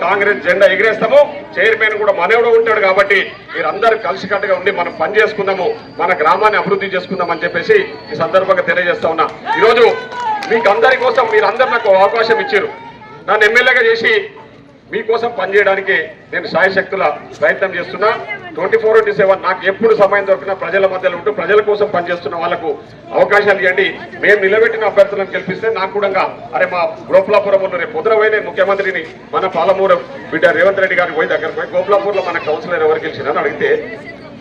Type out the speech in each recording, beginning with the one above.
కాంగ్రెస్ జెండా ఎగిరేస్తాము. చైర్మన్ కూడా మనవడు ఉంటాడు కాబట్టి మీరందరూ కలిసికట్టుగా ఉండి మనం పని చేసుకుందాము మన గ్రామాన్ని అభివృద్ధి చేసుకుందాం అని చెప్పేసి ఈ సందర్భంగా తెలియజేస్తా ఉన్నా. ఈరోజు మీకు అందరి కోసం మీరందరూ నాకు అవకాశం ఇచ్చారు. నన్ను ఎమ్మెల్యేగా చేసి మీకోసం పనిచేయడానికి నేను సాయశక్తుల ప్రయత్నం చేస్తున్నా. ట్వంటీ ఫోర్ ఇంటూ సెవెన్ నాకు ఎప్పుడు సమయం దొరికినా ప్రజల మధ్యలో ఉంటూ ప్రజల కోసం పనిచేస్తున్న వాళ్ళకు అవకాశాలు ఇవ్వండి. మేము నిలబెట్టిన అభ్యర్థులను గెలిపిస్తే నాకు కూడా అరే మా గోపులాపురంలో రేపు పొద్దున ముఖ్యమంత్రిని మన పాలమూరు బిడ్డ రేవంత్ రెడ్డి గారికి పోయి దగ్గర పోయి గోపులాపూర్లో మన కౌన్సిలర్ ఎవరు గెలిచినని అడిగితే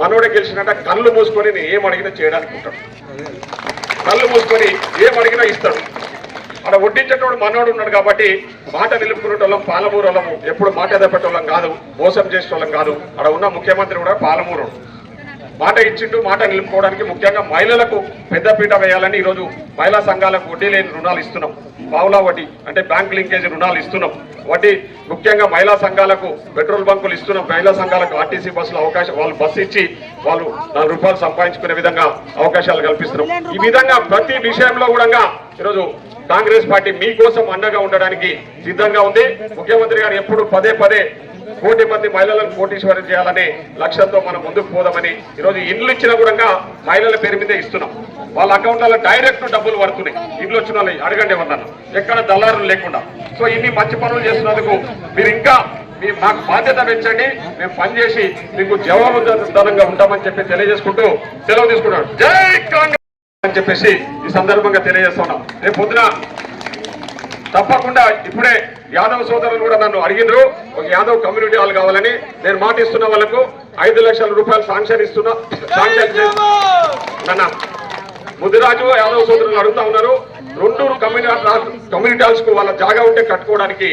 మనోడే గెలిచినట్ట కళ్ళు మూసుకొని ఏం అడిగినా చేయడానికి ఉంటాడు కళ్ళు మూసుకొని ఏం అడిగినా ఇస్తాడు. అక్కడ వడ్డించేటోడు మనోడు ఉన్నాడు కాబట్టి మాట నిలుపుకునేటోళ్ళం పాలమూరు ఎప్పుడు మాట ఎదపెట్టోళ్ళం కాదు మోసం చేసేటోళ్ళం కాదు. అక్కడ ఉన్న ముఖ్యమంత్రి కూడా పాలమూరు మాట ఇచ్చింటూ మాట నిలుపుకోవడానికి ముఖ్యంగా మహిళలకు పెద్దపీట వేయాలని ఈరోజు మహిళా సంఘాలకు వడ్డీ లేని రుణాలు ఇస్తున్నాం. పావులా వడ్డీ అంటే బ్యాంక్ లింకేజ్ రుణాలు ఇస్తున్నాం. వడ్డీ ముఖ్యంగా మహిళా సంఘాలకు పెట్రోల్ బంకులు ఇస్తున్నాం. మహిళా సంఘాలకు ఆర్టీసీ బస్సులు అవకాశం వాళ్ళు బస్సు ఇచ్చి వాళ్ళు నాలుగు రూపాయలు సంపాదించుకునే విధంగా అవకాశాలు కల్పిస్తున్నాం. ఈ విధంగా ప్రతి విషయంలో కూడా ఈరోజు కాంగ్రెస్ పార్టీ మీకోసం అండగా ఉండడానికి సిద్ధంగా ఉంది. ముఖ్యమంత్రి గారు ఎప్పుడు పదే పదే కోటి మంది మహిళలను కోటీశ్వరం చేయాలనే లక్ష్యంతో మనం ముందుకు పోదామని ఈరోజు ఇండ్లు ఇచ్చినా కూడా మహిళల పేరు మీదే ఇస్తున్నాం. వాళ్ళ అకౌంట్లలో డైరెక్ట్ డబ్బులు పడుతున్నాయి. ఇండ్లు వచ్చిన వాళ్ళు అడగండి ఉన్నాను ఎక్కడ దళారులు లేకుండా. సో ఇన్ని మంచి పనులు చేస్తున్నందుకు మీరు ఇంకా మీ మాకు బాధ్యత పెంచండి. మేము పనిచేసి మీకు జవాబుదారంగా ఉంటామని చెప్పి తెలియజేసుకుంటూ సెలవు తీసుకుంటాం జై కాంగ్రెస్! అని చెప్పేసి ఈ సందర్భంగా తెలియజేస్తున్నాం. రేపు పొద్దున తప్పకుండా ఇప్పుడే యాదవ్ సోదరులు కూడా నన్ను అడిగినారు. ఒక యాదవ్ కమ్యూనిటీ హాల్ కావాలని నేను మాట ఇస్తున్న వాళ్ళకు ఐదు లక్షల రూపాయలు శాంక్షన్ ఇస్తున్నా. శాంక్షన్ ముదిరాజు యాదవ్ సోదరులు అడుగుతా ఉన్నారు. రెండు కమ్యూనిటీ కమ్యూనిటీ హాల్స్కు వాళ్ళ జాగా ఉంటే కట్టుకోవడానికి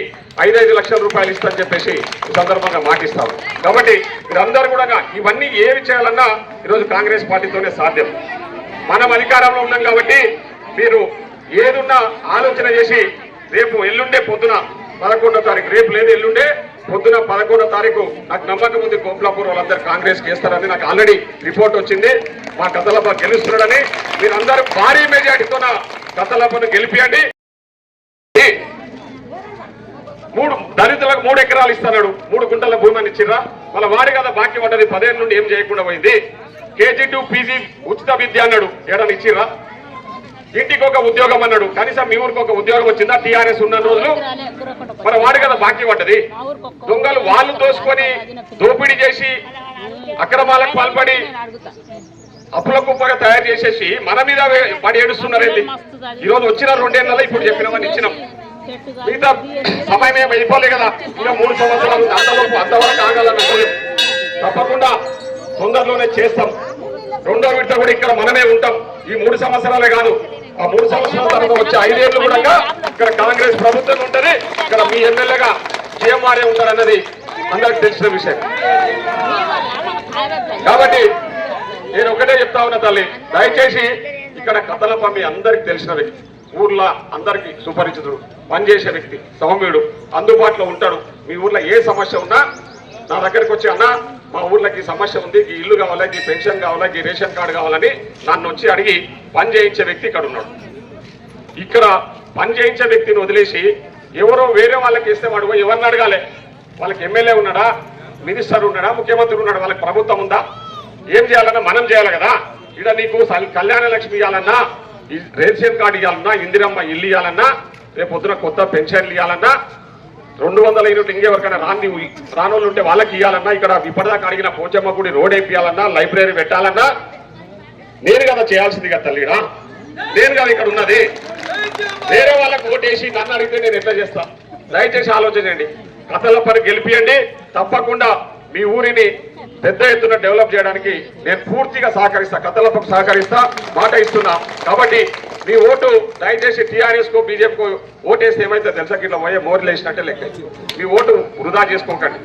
ఐదైదు లక్షల రూపాయలు ఇస్తారని చెప్పేసి ఈ సందర్భంగా మాటిస్తాము కాబట్టి మీరందరూ కూడా ఇవన్నీ ఏమి చేయాలన్నా ఈరోజు కాంగ్రెస్ పార్టీతోనే సాధ్యం. మనం అధికారంలో ఉన్నాం కాబట్టి మీరు ఏదున్నా ఆలోచన చేసి రేపు ఎల్లుండే పొద్దున పదకొండో తారీఖు రేపు లేదు ఎల్లుండే పొద్దున పదకొండో తారీఖు నాకు నమ్మకం ఉంది గోపులాపూర్ వాళ్ళందరూ కాంగ్రెస్ చేస్తారని నాకు ఆల్రెడీ రిపోర్ట్ వచ్చింది. మా కథలప్ప గెలుస్తున్నాడని మీరందరూ భారీ మెజార్టీతో కథలప్పను గెలిపియండి. మూడు దళితులకు మూడు ఎకరాలు ఇస్తున్నాడు మూడు గుంటల భూమిని ఇచ్చిర్రా. వాళ్ళ వారి కదా బాకీ పడ్డది పదేళ్ళ నుండి ఏం చేయకుండా పోయింది. కేజీ టు పీజీ ఉచిత విద్య అన్నాడు. ఏడని ఇచ్చిరా ఇంటికి ఒక ఉద్యోగం అన్నాడు. కనీసం మీ ఊరికి ఒక ఉద్యోగం వచ్చిందా? టీఆర్ఎస్ ఉన్న రోజులు? మరి వాడు కదా బాకీ పడ్డది. దొంగలు వాళ్ళు దోసుకొని దోపిడీ చేసి అక్రమాలకు పాల్పడి అప్పుల కుప్పగా తయారు చేసేసి మన మీద పడి ఏడుస్తున్నారు వెళ్ళి ఈ రోజు వచ్చిన రెండేళ్ళలో ఇప్పుడు చెప్పినామని ఇచ్చినాం. మిగతా సమయం ఏమి అయిపోలే కదా. ఇంకా మూడు సంవత్సరాలు అంతలోపు అంతవరకు ఆగాలని తప్పకుండా తొందరలోనే చేస్తాం. రెండో విడత కూడా ఇక్కడ మనమే ఉంటాం. ఈ మూడు సంవత్సరాలే కాదు. ఆ మూడు సంవత్సరాల తర్వాత వచ్చే ఐదేళ్ళు కూడా ఇక్కడ కాంగ్రెస్ ప్రభుత్వం ఉంటది. ఇక్కడ మీ ఎమ్మెల్యేగా సీఎంఆర్ఏ ఉంటారన్నది అందరికి తెలిసిన విషయం. కాబట్టి నేను ఒకటే చెప్తా ఉన్నా తల్లి దయచేసి ఇక్కడ కథల పమ్మి అందరికి తెలిసిన వ్యక్తి ఊర్లో అందరికి సుపరిచితుడు పనిచేసే వ్యక్తి సౌమ్యుడు అందుబాటులో ఉంటాడు. మీ ఊర్లో ఏ సమస్య ఉన్నా నా దగ్గరికి వచ్చి అన్నా మా ఊర్లోకి సమస్య ఉంది ఈ ఇల్లు కావాలా ఈ పెన్షన్ కావాలా ఈ రేషన్ కార్డు కావాలని నన్ను వచ్చి అడిగి పని చేయించే వ్యక్తి ఇక్కడ ఉన్నాడు. ఇక్కడ పని చేయించే వ్యక్తిని వదిలేసి ఎవరో వేరే వాళ్ళకి ఇస్తే వాడు ఎవరిని అడగాలి? వాళ్ళకి ఎమ్మెల్యే ఉన్నాడా? మినిస్టర్ ఉన్నాడా? ముఖ్యమంత్రి ఉన్నాడా? వాళ్ళకి ప్రభుత్వం ఉందా? ఏం చేయాలన్నా మనం చేయాలి కదా? ఇక్కడ నీకు కళ్యాణ లక్ష్మి ఇవ్వాలన్నా ఈ రేషన్ కార్డు ఇవ్వాలన్నా ఇందిరమ్మ ఇల్లు ఇవ్వాలన్నా రేపు పొద్దున కొత్త పెన్షన్లు ఇవ్వాలన్నా రెండు వందల ఇరవై ఇంకెవరికైనా రాని రానోళ్ళు ఉంటే వాళ్ళకి ఇవ్వాలన్నా ఇక్కడ ఇప్పటిదాకా అడిగిన పోచమ్మ గుడి రోడ్ వేపియాలన్నా లైబ్రరీ పెట్టాలన్నా. నేను కదా చేయాల్సింది కదా తల్లిరా నేను కదా ఇక్కడ ఉన్నది. వేరే వాళ్ళకు ఓటేసి నన్ను అడిగితే నేను ఎట్లా చేస్తా? దయచేసి ఆలోచించండి. కథల పని గెలిపియండి. తప్పకుండా మీ ఊరిని పెద్ద ఎత్తున డెవలప్ చేయడానికి నేను పూర్తిగా సహకరిస్తా కథలపకు సహకరిస్తా మాట ఇస్తున్నా. కాబట్టి మీ ఓటు దయచేసి టీఆర్ఎస్ కో బీజేపీకో ఓటేస్తే ఏమైతే తెలుసా? ఇట్లా పోయే మోర్లు వేసినట్టే లెక్క. మీ ఓటు వృధా చేసుకోకండి.